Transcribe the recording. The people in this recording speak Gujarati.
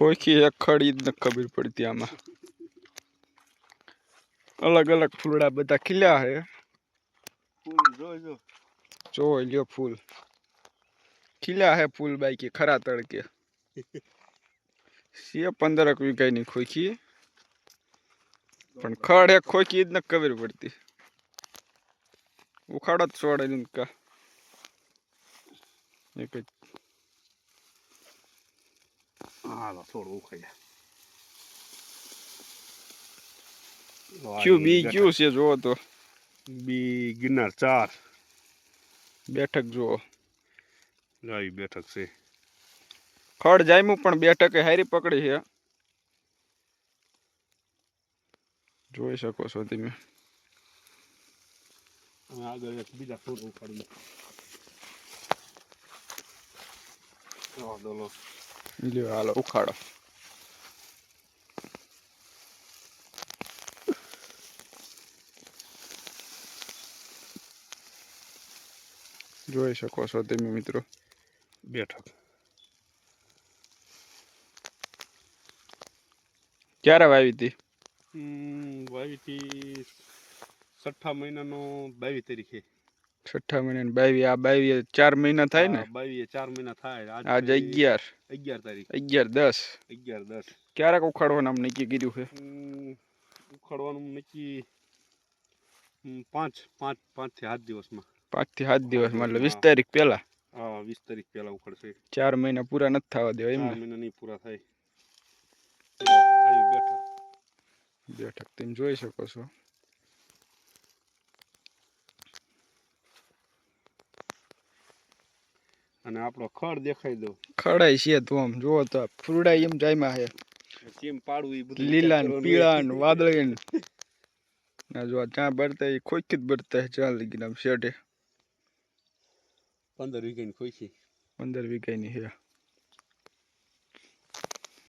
ખોખી એક ખડી જ ન ખબર પડતી આમાં અલગ અલગ ફૂલડા બધા ખીલ્યા છે ફૂલ જો જો જોઈ લ્યો ફૂલ ખીલ્યા હે ફૂલ બાકી ખરા તડકે છે પંદરક વીઘાની ખોખી પણ ખડ એક ખોખી જ ન ખબર પડતી ઉખાડો જ છોડે ને કા એક જ હાલો થોડું ઉખાયા ક્યું બી ક્યું છે જોવો તો બી ગિરનાર ચાર બેઠક જુઓ આવી બેઠક છે ખડ જામ્યું પણ બેઠકે હારી પકડી છે જોઈ શકો છો તમે આગળ એક બીજા થોડું ઉખાડી લો દોલો લ્યો હાલો ઉખાડો જોઈ શકો છો તમે મિત્રો બેઠક ક્યારે વાવી હતી હમ, હતી છઠ્ઠા મહિનાનો બાવીસ તારીખે છઠ્ઠા મહિના બાવી આ બાવી ચાર મહિના થાય ને? બાવી ચાર મહિના થાય. આજે અગિયાર. અગિયાર તારીખ. અગિયાર દસ. અગિયાર દસ. ક્યારેક ઉખાડવાનું આમ નક્કી કર્યું છે? ઉખાડવાનું નક્કી પાંચ પાંચ પાંચથી સાત દિવસમાં. પાંચથી સાત દિવસમાં એટલે વીસ તારીખ પહેલા? હા વીસ તારીખ પહેલા ઉખાડશે. ચાર મહિના પૂરા નથી થવા દેવા એમ મહિના નહીં પૂરા થાય. બેઠક બેઠક તમે જોઈ શકો છો. અને આપણો ખડ દેખાઈ દો. ખડાય છે તો આમ. જોવો તો ફૂરડાય એમ જાયમાં છે. કેમ પાડવું એ બધું લીલા ને પીળા ને વાદળી ને. ના જો જ્યાં ભરતા એ ખોખી જ ભરતા જ્યાં લગીને આમ શેઠે પંદર વીઘાની ખોઈ છે પંદર વીઘાની છે.